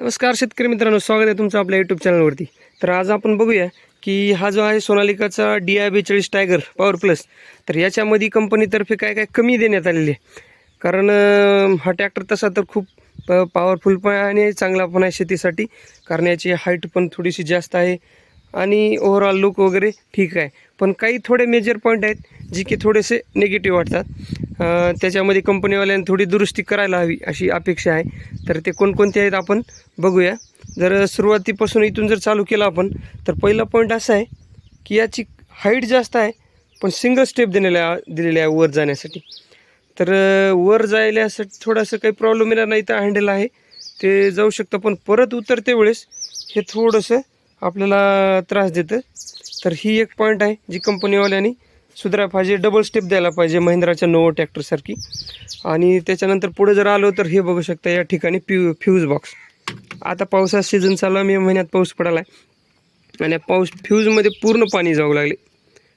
नमस्कार शेतकरी मित्रांनो स्वागत आहे तुमचं आपल्या यूट्यूब चॅनलवरती तर आज आपण बघूया की हा जो आहे सोनालिकाचा डी आय बेचाळीस टायगर पॉवर प्लस तर याच्यामध्ये कंपनीतर्फे काय काय कमी देण्यात आलेली आहे? कारण हा ट्रॅक्टर तसा तर खूप पॉवरफुल पण आहे आणि चांगला पण आहे शेतीसाठी कारण याची हाईट पण थोडीशी जास्त आहे आणि ओव्हरऑल लुक वगैरे ठीक आहे. पण काही थोडे मेजर पॉईंट आहेत जे की थोडेसे निगेटिव्ह वाटतात. त्याच्यामध्ये कंपनीवाल्यांनी थोडी दुरुस्ती करायला हवी अशी अपेक्षा आहे. तर ते कोणकोणते आहेत आपण बघूया. जर सुरुवातीपासून इथून जर चालू केलं आपण तर पहिला पॉईंट असा आहे की याची हाईट जास्त आहे पण सिंगल स्टेप देण्याला दिलेली आहे वर जाण्यासाठी. तर वर जायल्यासाठी थोडंसं काही प्रॉब्लेम येणार नाही तर हँडल आहे. ते जाऊ शकतं पण परत उतरते वेळेस हे थोडंसं आपल्याला त्रास देतं. तर ही एक पॉईंट आहे जी कंपनीवाल्यांनी सुधारायला पाहिजे डबल स्टेप द्यायला पाहिजे महिंद्राच्या नोवो ट्रॅक्टरसारखी आणि त्याच्यानंतर पुढे जर आलो तर हे बघू शकता या ठिकाणी फ्यू फ्यूज बॉक्स आता पावसाचा सीझन चालू आहे मे महिन्यात पाऊस पडाला आहे आणि या पाऊस फ्यूजमध्ये पूर्ण पाणी जाऊ लागले.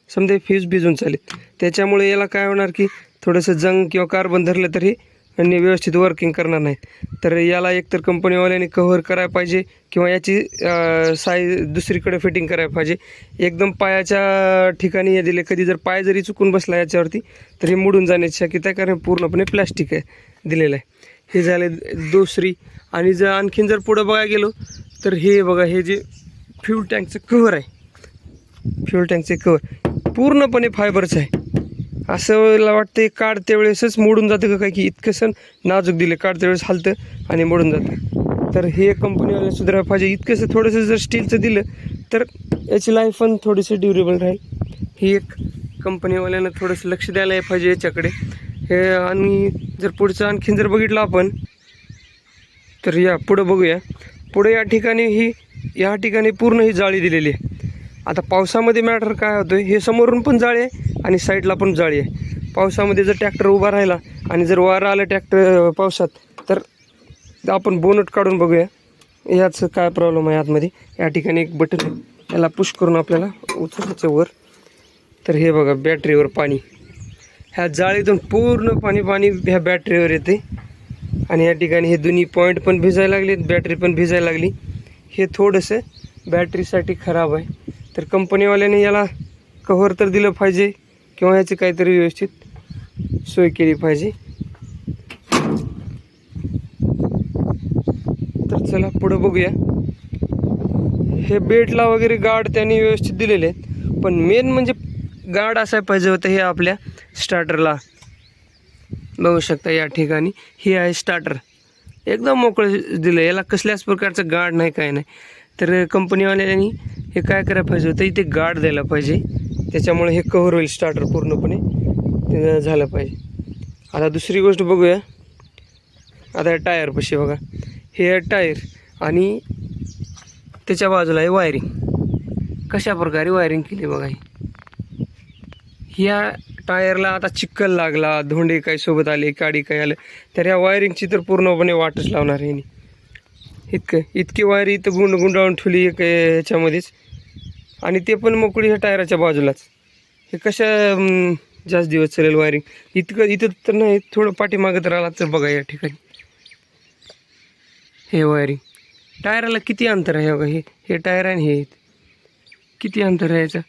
समजा फ्यूज भिजून चालेल. त्याच्यामुळे याला काय होणार की थोडंसं जंग किंवा कार्बन धरलं तर हे आणि व्यवस्थित वर्किंग करणार नाही. तर याला एकतर कंपनीवाल्याने कव्हर करायला पाहिजे किंवा याची साईज दुसरीकडे फिटिंग करायला पाहिजे. एकदम पायाच्या ठिकाणी हे दिले कधी जर पाय जरी चुकून बसला याच्यावरती तर हे मोडून जाण्याची शक्यता आहे कारण पूर्णपणे प्लॅस्टिक आहे दिलेलं आहे. हे झाले दुसरी. आणि जर आणखीन जर पुढं बघायला गेलो तर हे बघा हे जे फ्यूल टँकचं कव्हर आहे. फ्यूल टँकचे कव्हर पूर्णपणे फायबरचं आहे. असं मला वाटतं काढते वेळेसच मोडून जातं का काय? की इतकं सण नाजूक दिले. काढते वेळेस हलतं आणि मोडून जातं. तर हे कंपनीवाले सुधारायला पाहिजे. इतकंसं थोडंसं जर स्टीलचं दिलं तर याची लाईफ पण थोडीशी ड्युरेबल राहील. ही एक कंपनीवाल्यानं थोडंसं लक्ष द्यायला पाहिजे याच्याकडे. हे आणि जर पुढचं आणखीन जर बघितलं आपण तर या पुढं बघूया. पुढे या ठिकाणी ही या ठिकाणी पूर्ण ही जाळी दिलेली आहे. आता पावसामध्ये मॅटर काय होतं हे समोरून पण जाळी आहे. आणि साईडला पण जाळी आहे. पावसामध्ये जर ट्रॅक्टर उभा राहिला आणि जर वारा आलं ट्रॅक्टर पावसात तर आपण बोनट काढून बघूया. याचं काय प्रॉब्लेम आहे आतमध्ये? या ठिकाणी एक बटन याला पुश करून आपल्याला उचलायचं वर. तर हे बघा बॅटरीवर पाणी. ह्या जाळीतून पूर्ण पाणी पाणी ह्या बॅटरीवर येते. आणि या ठिकाणी हे दोन्ही पॉईंट पण भिजायला लागले बॅटरी पण भिजायला लागली. हे थोडंसं बॅटरीसाठी खराब आहे. तर कंपनीवाल्याने याला कव्हर तर दिलं पाहिजे. किंवा याची काहीतरी व्यवस्थित सोय केली पाहिजे. तर चला पुढं बघूया. हे बेटला वगैरे गार्ड त्यांनी व्यवस्थित दिलेले आहेत. पण मेन म्हणजे गार्ड असायला पाहिजे होतं हे आपल्या स्टार्टरला बघू शकता या ठिकाणी. ही आहे स्टार्टर एकदम मोकळं दिलं याला कसल्याच प्रकारचं गार्ड नाही काय नाही. तर कंपनीवाल्यांनी हे काय करायला पाहिजे होतं? इथे गार्ड द्यायला पाहिजे. त्याच्यामुळे हे कव्हर होईल स्टार्टर पूर्णपणे. झालं पाहिजे. आता दुसरी गोष्ट बघूया. आता टायरपाशी बघा. हे टायर आणि त्याच्या बाजूला आहे वायरिंग कशा प्रकारे वायरिंग केली बघा ही. ह्या टायरला आता चिक्कल लागला धोंडे काय सोबत आले काडी काय आलं तर ह्या वायरिंगची तर पूर्णपणे वाटच लावणार आहे इतकं इतकी वायरी इथं गुंड गुंडाळून ठेवली एक ह्याच्यामध्येच आणि ते पण मोकळी ह्या टायराच्या बाजूलाच. हे कशा जास्त दिवस चालेल वायरिंग इतकं इथं तर नाही थोडं पाठीमागत तर तर बघा या ठिकाणी. हे वायरिंग टायराला किती अंतर आहे बघा हे? हे टायर आहे आणि हे. किती अंतर आहे याचं?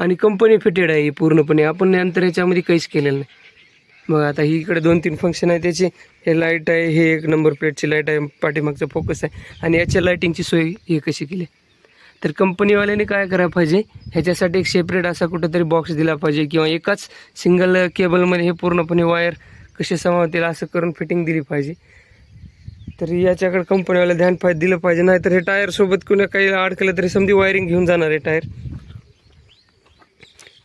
आणि कंपनी फिटेड आहे ही पूर्णपणे. आपण अंतर याच्यामध्ये काहीच केलेलं नाही. मग आता ही इकडे दोन तीन फंक्शन आहे. त्याचे हे लाइट आहे हे एक नंबर प्लेटची लाइट आहे पाठीमागचं फोकस आहे. आणि याच्या लाईटिंगची सोय हे कशी केली? तर कंपनीवाल्याने काय करायला पाहिजे? ह्याच्यासाठी एक सेपरेट असा कुठंतरी बॉक्स दिला पाहिजे किंवा एकाच सिंगल केबलमध्ये हे पूर्णपणे वायर कसे समावतील असं करून फिटिंग दिली पाहिजे. तर याच्याकडे कंपनीवाला ध्यान पाहिजे दिलं पाहिजे. नाही तर हे टायरसोबत कुणा काही अडकलं तरी समधी वायरिंग घेऊन जाणार आहे टायर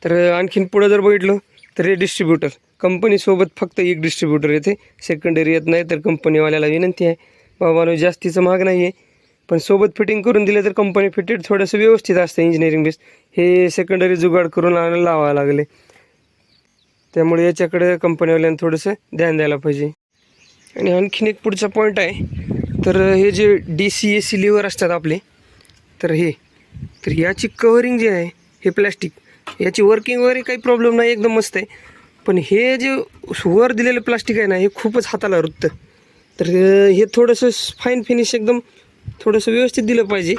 तर आणखीन पुढं जर बघितलं तर हे डिस्ट्रीब्युटर कंपनीसोबत फक्त एक डिस्ट्रीब्युटर येते. सेकंडरी येत नाही तर कंपनीवाल्याला विनंती आहे बाबानो जास्तीचं महाग नाही आहे पण सोबत फिटिंग करून दिले तर कंपनी फिटेड थोडंसं व्यवस्थित असतं इंजिनिअरिंग बेस हे सेकंडरी जुगाड करून आणायला लावावं लागले. त्यामुळे याच्याकडे कंपनीवाल्यांना थोडंसं ध्यान द्यायला पाहिजे. आणि आणखीन एक पुढचा पॉईंट आहे. तर हे जे D C A C lever असतात आपले तर हे तर याची कवरिंग जे आहे हे प्लॅस्टिक याची वर्किंग वगैरे काही प्रॉब्लेम नाही एकदम मस्त आहे. पण हे जे वर दिलेलं प्लास्टिक आहे ना हे खूपच हाताला रुततं. तर हे थोडंसं फाईन फिनिश एकदम थोडंसं व्यवस्थित दिलं पाहिजे.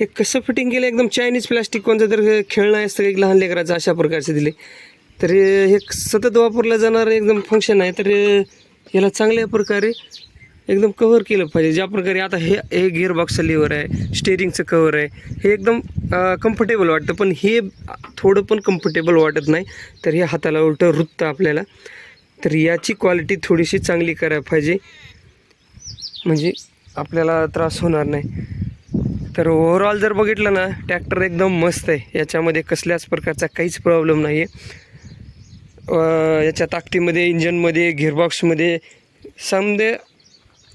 हे कसं फिटिंग केलं एकदम चायनीज प्लॅस्टिक कोणतं तर खेळणं असतं एक लहान लेकराचं अशा प्रकारचे दिले. तर हे सतत वापरलं जाणारं एकदम फंक्शन आहे. तर याला चांगल्या प्रकारे एकदम कव्हर केलं पाहिजे. ज्या प्रकारे आता हे हे गिअरबॉक्सचं लिव्हर आहे स्टेरिंगचं कवर आहे हे एकदम कम्फर्टेबल वाटतं. पण हे थोडं पण कम्फर्टेबल वाटत नाही. तर हे हाताला उलटं रुततं आपल्याला. तर याची क्वालिटी थोडीशी चांगली करायला पाहिजे. म्हणजे आपल्याला त्रास होणार नाही. तर ओव्हरऑल जर बघितलं ना ट्रॅक्टर एकदम मस्त आहे. याच्यामध्ये कसल्याच प्रकारचा काहीच प्रॉब्लेम नाही आहे याच्या ताकदीमध्ये इंजनमध्ये गिअरबॉक्समध्ये समदे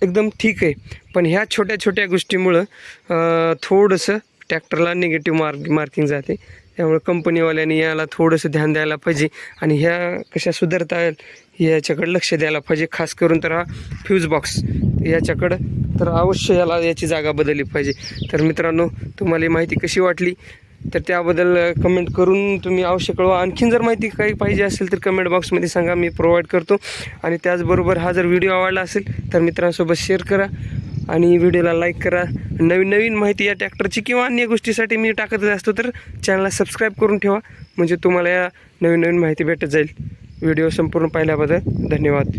एकदम ठीक आहे. पण ह्या छोट्या छोट्या गोष्टीमुळं थोडंसं ट्रॅक्टरला निगेटिव्ह मार्क मार्किंग जाते. त्यामुळे कंपनीवाल्यांनी याला थोडंसं ध्यान द्यायला पाहिजे आणि ह्या कशा सुधारता येईल याच्याकडं लक्ष द्यायला पाहिजे. खास करून तर हा फ्यूज बॉक्स याच्याकडं. तर अवश्य याला याची जागा बदलली पाहिजे. तर मित्रांनो तुम्हाला माहिती कशी वाटली? तर त्याबद्दल कमेंट करून तुम्ही अवश्य कळवा. आणखीन जर माहिती काही पाहिजे असेल तर कमेंट बॉक्समध्ये सांगा मी प्रोव्हाइड करतो. आणि त्याचबरोबर हा जर व्हिडिओ आवडला असेल तर मित्रांसोबत शेअर करा आणि व्हिडिओला लाईक करा. नवीन नवीन माहिती या ट्रॅक्टरची किंवा अन्य गोष्टीसाठी मी टाकतच असतो तर चॅनलला सबस्क्राईब करून ठेवा. म्हणजे तुम्हाला या नवीन नवीन माहिती भेटत जाईल. व्हिडिओ संपूर्ण पाहिल्याबद्दल धन्यवाद.